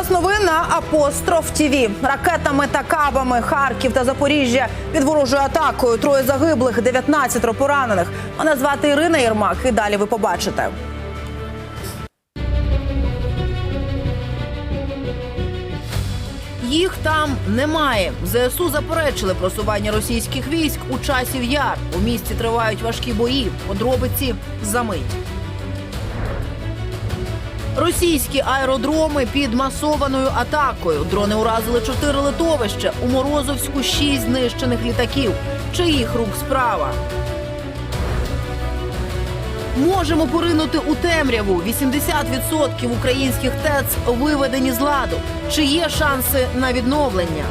час новин на апостроф ТІВІ. Ракетами та кабами Харків та Запоріжжя під ворожою атакою. Троє загиблих, 19 поранених. Мене звати Ірина Єрмак. І далі ви побачите. Їх там немає. ЗСУ заперечили просування російських військ у часів яр. У місті тривають важкі бої. Подробиці за мить. Російські аеродроми під масованою атакою. Дрони уразили чотири литовища. У Морозовську шість знищених літаків. Чиїх рук справа? Можемо поринути у темряву. 80% українських ТЕЦ виведені з ладу. Чи є шанси на відновлення?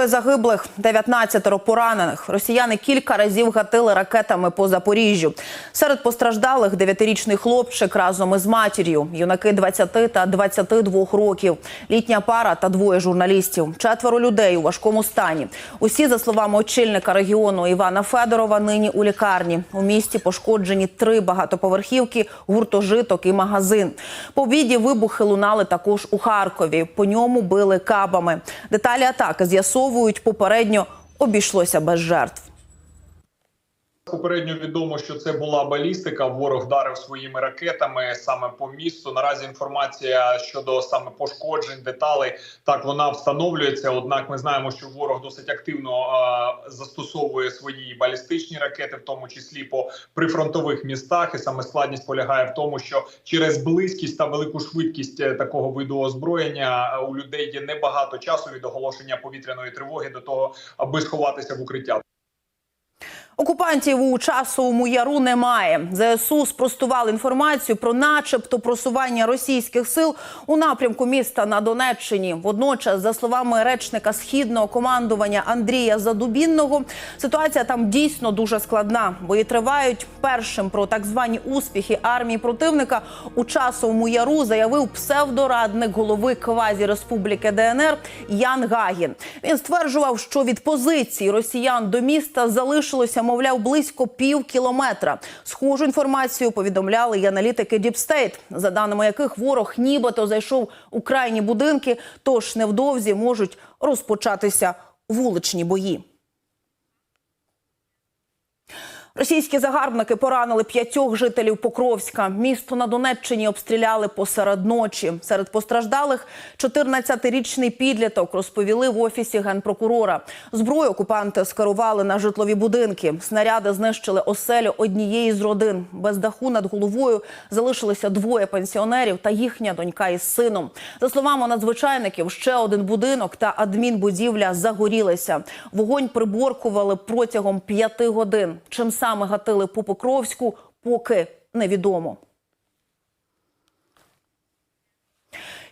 Троє загиблих, 19 поранених. Росіяни кілька разів гатили ракетами по Запоріжжю. Серед постраждалих дев'ятирічний хлопчик разом із матір'ю. Юнаки 20 та 22 років. Літня пара та двоє журналістів. Четверо людей у важкому стані. Усі, за словами очільника регіону Івана Федорова, нині у лікарні. У місті пошкоджені три багатоповерхівки, гуртожиток і магазин. По обіді вибухи лунали також у Харкові. По ньому били кабами. Деталі атаки з'ясовують попередньо обійшлося без жертв. Попередньо відомо, що це була балістика. Ворог вдарив своїми ракетами саме по місту. Наразі інформація щодо саме пошкоджень, деталей так вона встановлюється. Однак, ми знаємо, що ворог досить активно е, застосовує свої балістичні ракети, в тому числі по прифронтових містах. І саме складність полягає в тому, що через близькість та велику швидкість е, такого виду озброєння е, у людей є небагато часу від оголошення повітряної тривоги до того, аби сховатися в укриття. Окупантів у часовому яру немає. ЗСУ спростували інформацію про, начебто, просування російських сил у напрямку міста на Донеччині. Водночас, за словами речника східного командування Андрія Задубінного, ситуація там дійсно дуже складна. Бої тривають першим про так звані успіхи армії противника у часовому яру заявив псевдорадник голови квазі-республіки ДНР Ян Гагін. Він стверджував, що від позиції росіян до міста залишилося мовляв, близько пів кілометра. Схожу інформацію повідомляли й аналітики Діпстейт, за даними яких ворог нібито зайшов у крайні будинки, тож невдовзі можуть розпочатися вуличні бої. Російські загарбники поранили п'ятьох жителів Покровська. Місто на Донеччині обстріляли посеред ночі. Серед постраждалих 14-річний підліток розповіли в офісі генпрокурора. Зброю окупанти скерували на житлові будинки. Снаряди знищили оселю однієї з родин. Без даху над головою залишилися двоє пенсіонерів та їхня донька із сином. За словами надзвичайників, ще один будинок та адмінбудівля загорілися. Вогонь приборкували протягом п'яти годин. Чим саме гатили по Покровську, поки невідомо.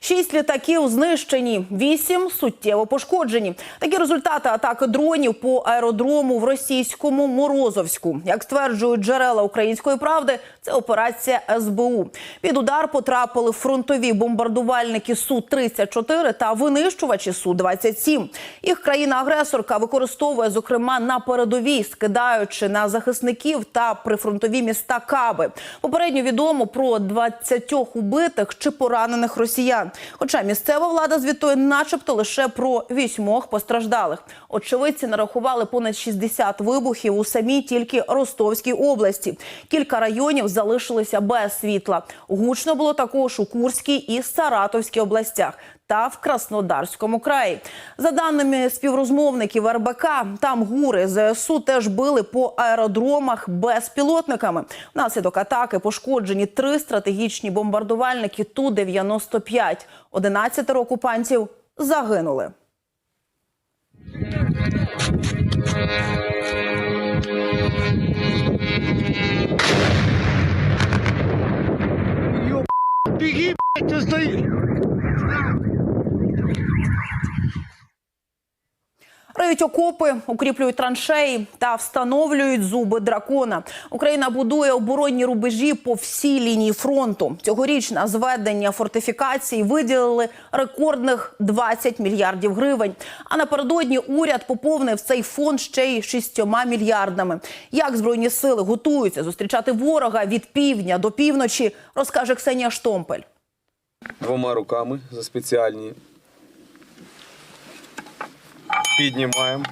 Шість літаків знищені, вісім суттєво пошкоджені. Такі результати атаки дронів по аеродрому в російському Морозовську. Як стверджують джерела української правди, це операція СБУ. Під удар потрапили фронтові бомбардувальники су 34 та винищувачі су 27 Їх країна-агресорка використовує зокрема на передовій, скидаючи на захисників та прифронтові міста Каби. Попередньо відомо про 20 убитих чи поранених росіян. Хоча місцева влада звітує, начебто, лише про вісьмох постраждалих. Очевидці нарахували понад 60 вибухів у самій тільки Ростовській області. Кілька районів залишилися без світла. Гучно було також у Курській і Саратовській областях. Та в Краснодарському краї за даними співрозмовників РБК, там гури ЗСУ теж били по аеродромах безпілотниками. Внаслідок атаки пошкоджені три стратегічні бомбардувальники ту 95 11 окупантів загинули. Беги, блядь, ты стоишь. Риють окопи, укріплюють траншеї та встановлюють зуби дракона. Україна будує оборонні рубежі по всій лінії фронту. Цьогоріч на зведення фортифікацій виділили рекордних 20 мільярдів гривень. А напередодні уряд поповнив цей фонд ще й 6 мільярдами. Як збройні сили готуються зустрічати ворога від півдня до півночі, розкаже Ксенія Штомпель. двома руками за спеціальні. Піднімаємо,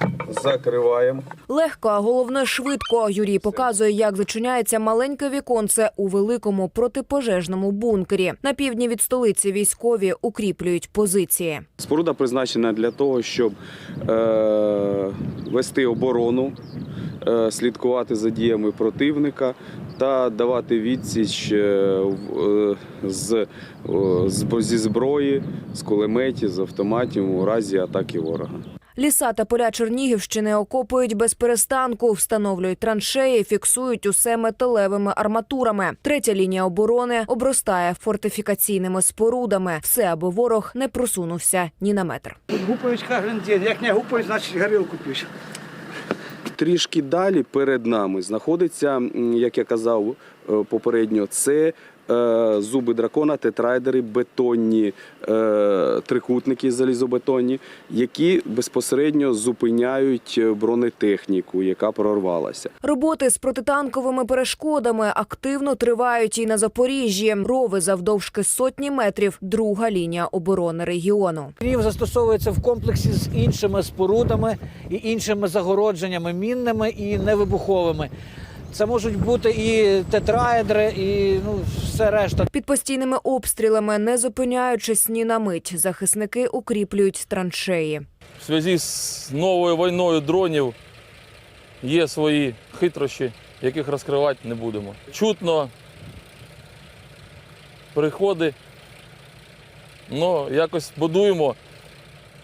закриваємо. Легко, а головне швидко. Юрій показує, як зачиняється маленьке віконце у великому протипожежному бункері. На півдні від столиці військові укріплюють позиції. Споруда призначена для того, щоб е- вести оборону, е- слідкувати за діями противника та давати відсіч е, в- е, з- зі зброї, з кулеметів, з автоматів у разі атаки ворога. Ліса та поля Чернігівщини окопують без перестанку, встановлюють траншеї, фіксують усе металевими арматурами. Третя лінія оборони обростає фортифікаційними спорудами. Все, аби ворог не просунувся ні на метр. Гупають кожен день. Як не гупають, значить горілку п'ють. Трішки далі перед нами знаходиться, як я казав е, попередньо, це зуби дракона, тетрайдери, бетонні е, трикутники залізобетонні, які безпосередньо зупиняють е, бронетехніку, яка прорвалася. Роботи з протитанковими перешкодами активно тривають і на Запоріжжі. Рови завдовжки сотні метрів. Друга лінія оборони регіону. Рів застосовується в комплексі з іншими спорудами і іншими загородженнями мінними і невибуховими. Це можуть бути і тетраедри, і ну все решта. Під постійними обстрілами, не зупиняючись ні на мить, захисники укріплюють траншеї. В зв'язку з новою війною дронів є свої хитрощі, яких розкривати не будемо. Чутно приходи, ну якось будуємо,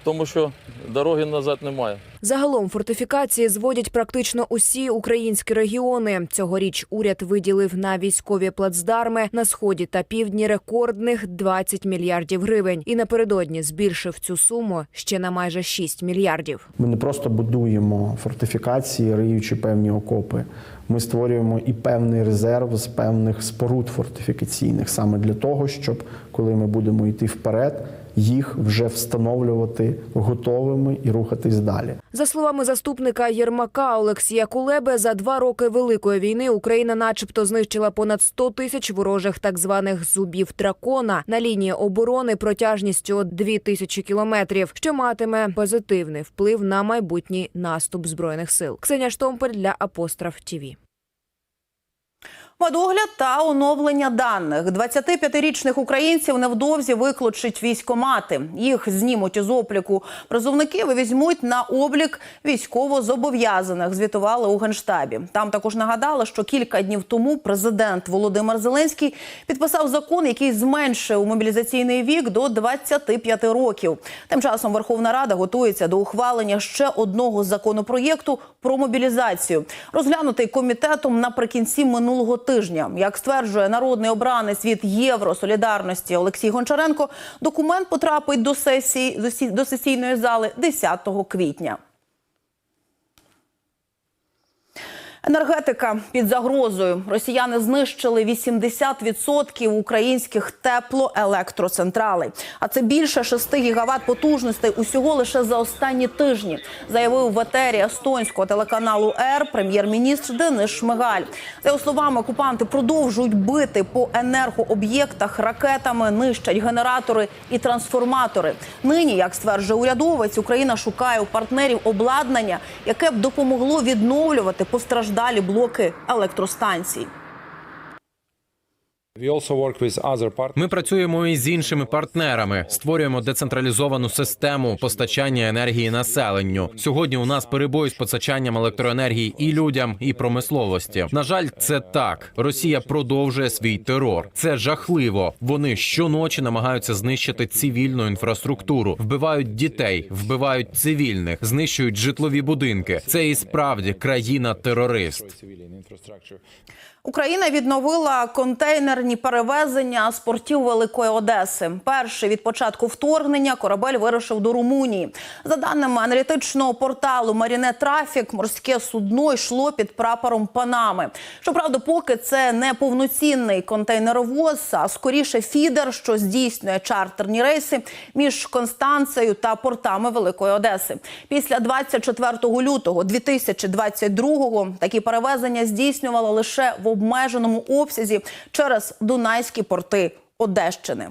тому що дороги назад немає. Загалом фортифікації зводять практично усі українські регіони. Цьогоріч уряд виділив на військові плацдарми на сході та півдні рекордних 20 мільярдів гривень. І напередодні збільшив цю суму ще на майже 6 мільярдів. Ми не просто будуємо фортифікації, риючи певні окопи. Ми створюємо і певний резерв з певних споруд фортифікаційних, саме для того, щоб коли ми будемо йти вперед, їх вже встановлювати готовими і рухатись далі. За словами заступника Єрмака Олексія Кулеби, за два роки великої війни Україна, начебто, знищила понад 100 тисяч ворожих так званих зубів дракона на лінії оборони протяжністю 2 тисячі кілометрів, що матиме позитивний вплив на майбутній наступ збройних сил. Ксенія Штомпель для Апостроф ТІВІ. Медогляд та оновлення даних 25-річних українців невдовзі викличуть військомати. Їх знімуть із обліку призовників візьмуть на облік військово-зобов'язаних. Звітували у генштабі. Там також нагадали, що кілька днів тому президент Володимир Зеленський підписав закон, який зменшив мобілізаційний вік до 25 років. Тим часом Верховна Рада готується до ухвалення ще одного законопроєкту про мобілізацію, розглянутий комітетом наприкінці минулого тижня. Як стверджує народний обранець від Євросолідарності Олексій Гончаренко, документ потрапить до сесії до сесійної зали 10 квітня. Енергетика під загрозою. Росіяни знищили 80% українських теплоелектроцентралей. А це більше 6 гігават потужностей усього лише за останні тижні, заявив в етері естонського телеканалу Р прем'єр-міністр Денис Шмигаль. За його словами, окупанти продовжують бити по енергооб'єктах ракетами, нищать генератори і трансформатори. Нині, як стверджує урядовець, Україна шукає у партнерів обладнання, яке б допомогло відновлювати постраждалі блоки електростанцій. Ми працюємо і з іншими партнерами, створюємо децентралізовану систему постачання енергії населенню. Сьогодні у нас перебої з постачанням електроенергії і людям, і промисловості. На жаль, це так. Росія продовжує свій терор. Це жахливо. Вони щоночі намагаються знищити цивільну інфраструктуру, вбивають дітей, вбивають цивільних, знищують житлові будинки. Це і справді країна-терорист. Україна відновила контейнерні перевезення з портів Великої Одеси. Перший від початку вторгнення корабель вирушив до Румунії. За даними аналітичного порталу Маріне Трафік, морське судно йшло під прапором Панами. Щоправда, поки це не повноцінний контейнеровоз, а скоріше фідер, що здійснює чартерні рейси між Констанцією та портами Великої Одеси. Після 24 лютого 2022-го такі перевезення здійснювали лише в обмеженому обсязі через дунайські порти Одещини.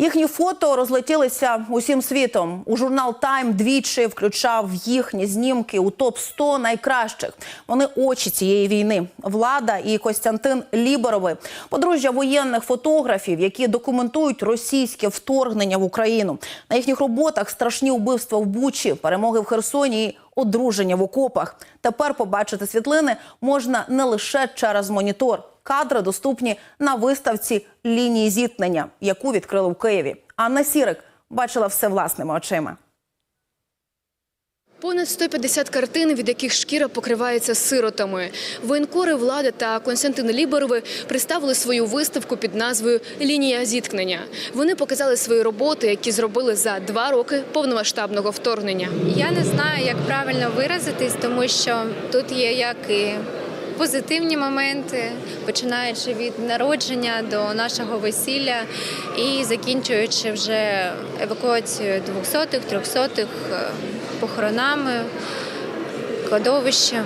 Їхні фото розлетілися усім світом. У журнал Time двічі включав їхні знімки у топ 100 найкращих. Вони очі цієї війни. Влада і Костянтин Ліберови, подружжя воєнних фотографів, які документують російське вторгнення в Україну. На їхніх роботах страшні вбивства в Бучі, перемоги в Херсоні і одруження в окопах. Тепер побачити світлини можна не лише через монітор. Кадри доступні на виставці лінії зіткнення, яку відкрили в Києві. Анна Сірик бачила все власними очима. Понад 150 картин, від яких шкіра покривається сиротами. Воєнкори влади та Константин Ліберови представили свою виставку під назвою Лінія зіткнення. Вони показали свої роботи, які зробили за два роки повномасштабного вторгнення. Я не знаю, як правильно виразитись, тому що тут є як і позитивні моменти, починаючи від народження до нашого весілля і закінчуючи вже евакуацією 200-х, 300-х, е, похоронами, кладовищем.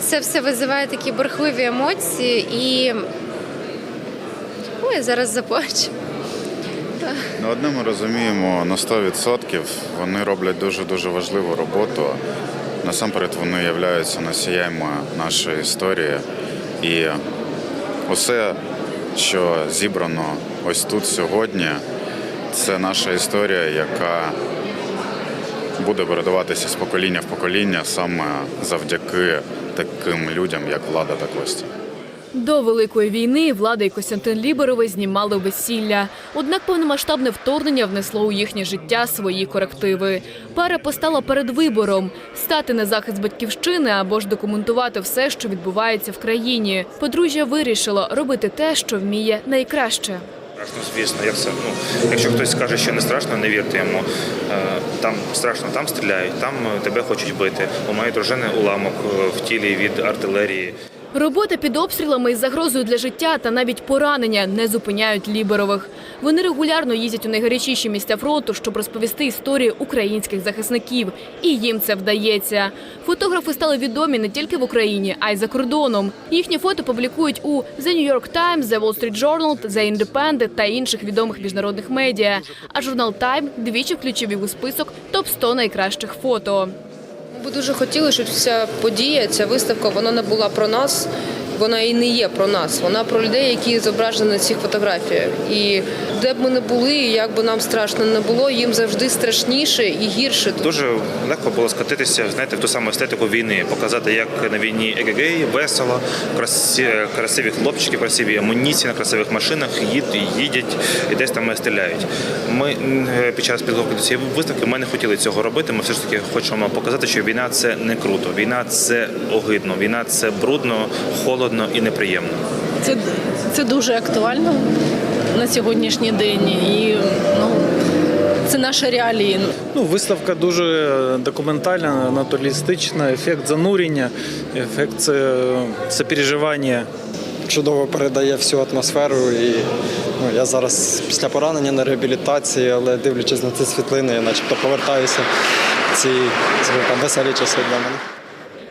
Це все визиває такі бурхливі емоції і Ой, я зараз заплачу. Ну, одне ми розуміємо на 100%. Вони роблять дуже дуже важливу роботу. Насамперед вони являються носіями нашої історії. І усе, що зібрано ось тут сьогодні, це наша історія, яка буде передаватися з покоління в покоління саме завдяки таким людям, як влада та Костя. До великої війни влада і Костянтин Ліберови знімали весілля. Однак повномасштабне вторгнення внесло у їхнє життя свої корективи. Пара постала перед вибором стати на захист батьківщини або ж документувати все, що відбувається в країні. Подружжя вирішило робити те, що вміє найкраще. Страшно, звісно, як це. Ну, якщо хтось скаже, що не страшно, не вірте йому. Е, Там страшно, там стріляють, там тебе хочуть бити. У моєї дружини уламок е, в тілі від артилерії. Робота під обстрілами із загрозою для життя та навіть поранення не зупиняють Ліберових. Вони регулярно їздять у найгарячіші місця фронту, щоб розповісти історії українських захисників. І їм це вдається. Фотографи стали відомі не тільки в Україні, а й за кордоном. Їхні фото публікують у The New York Times, The Wall Street Journal, The Independent та інших відомих міжнародних медіа. А журнал Time двічі включив їх у список топ 100 найкращих фото. Ми б дуже хотіли, щоб ця подія, ця виставка, вона не була про нас. Вона і не є про нас. Вона про людей, які зображені на цих фотографіях. І де б ми не були, і як би нам страшно не було, їм завжди страшніше і гірше. Дуже легко було скатитися, знаєте, в ту саму естетику війни, показати, як на війні егегей, весело, красі, красиві хлопчики, красиві амуніції на красивих машинах їдуть, їдять і десь там стріляють. Ми е, під час підготовки до цієї виставки ми не хотіли цього робити. Ми все ж таки хочемо показати, що війна це не круто. Війна це огидно, війна це брудно, холодно і неприємно. Це, це дуже актуально на сьогоднішній день. І ну, це наші реалії. Ну, виставка дуже документальна, натуралістична, ефект занурення, ефект це, це переживання. чудово передає всю атмосферу. І ну, я зараз після поранення на реабілітації, але дивлячись на ці світлини, я начебто повертаюся в ці так, веселі часи для мене.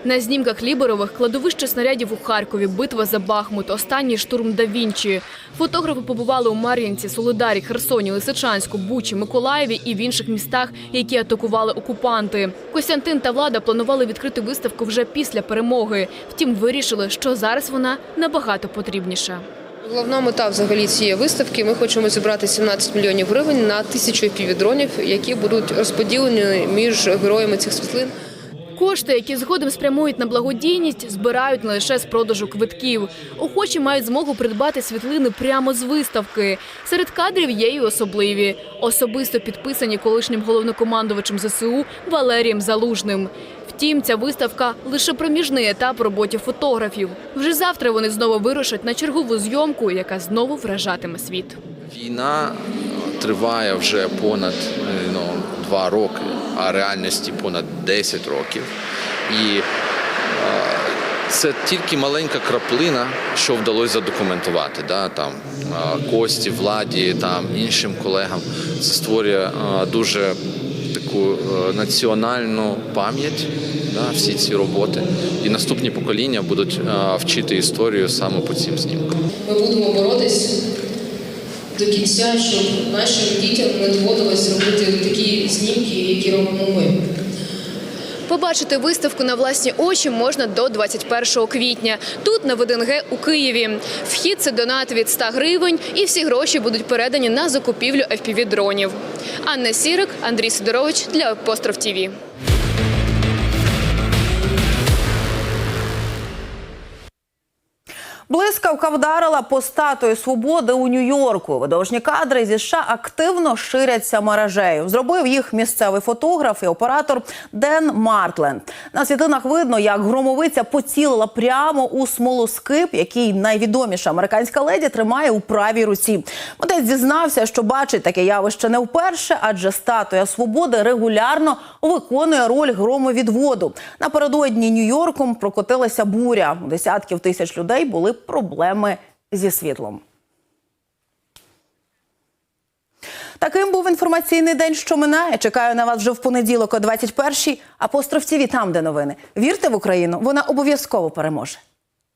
На знімках Ліберових кладовище снарядів у Харкові, битва за Бахмут, останній штурм да Вінчі. Фотографи побували у Мар'їнці, Солидарі, Херсоні, Лисичанську, Бучі, Миколаєві і в інших містах, які атакували окупанти. Костянтин та влада планували відкрити виставку вже після перемоги. Втім, вирішили, що зараз вона набагато потрібніша. Головна мета взагалі цієї виставки. Ми хочемо зібрати 17 мільйонів гривень на тисячу півдронів, які будуть розподілені між героями цих світлин. Кошти, які згодом спрямують на благодійність, збирають не лише з продажу квитків. Охочі мають змогу придбати світлини прямо з виставки. Серед кадрів є й особливі, особисто підписані колишнім головнокомандувачем ЗСУ Валерієм Залужним. Втім, ця виставка лише проміжний етап роботі фотографів. Вже завтра вони знову вирушать на чергову зйомку, яка знову вражатиме світ. Війна триває вже понад е, ну, два роки, а реальності понад 10 років. І е, це тільки маленька краплина, що вдалося задокументувати. Да? Там, е, Кості, владі, там, іншим колегам. Це створює е, дуже таку національну пам'ять, да, всі ці роботи. І наступні покоління будуть вчити історію саме по цим знімкам. Ми будемо боротись до кінця, щоб нашим дітям не доводилось робити такі знімки, які робимо ми. Побачити виставку на власні очі можна до 21 квітня. Тут на ВДНГ у Києві. Вхід це донат від 100 гривень, і всі гроші будуть передані на закупівлю FPV-дронів. Анна Сірик, Андрій Сидорович для Апостроф ТІВІ. Блискавка вдарила по статуї свободи у Нью-Йорку. Видовжні кадри зі США активно ширяться мережею. Зробив їх місцевий фотограф і оператор Ден Мартленд. На світлинах видно, як громовиця поцілила прямо у смолоскип, який найвідоміша американська леді тримає у правій руці. Митець зізнався, що бачить таке явище не вперше, адже статуя свободи регулярно виконує роль громовідводу. Напередодні Нью-Йорком прокотилася буря. Десятків тисяч людей були проблеми зі світлом. Таким був інформаційний день, що минає. Чекаю на вас вже в понеділок о 21-й. Апостроф там, де новини. Вірте в Україну, вона обов'язково переможе.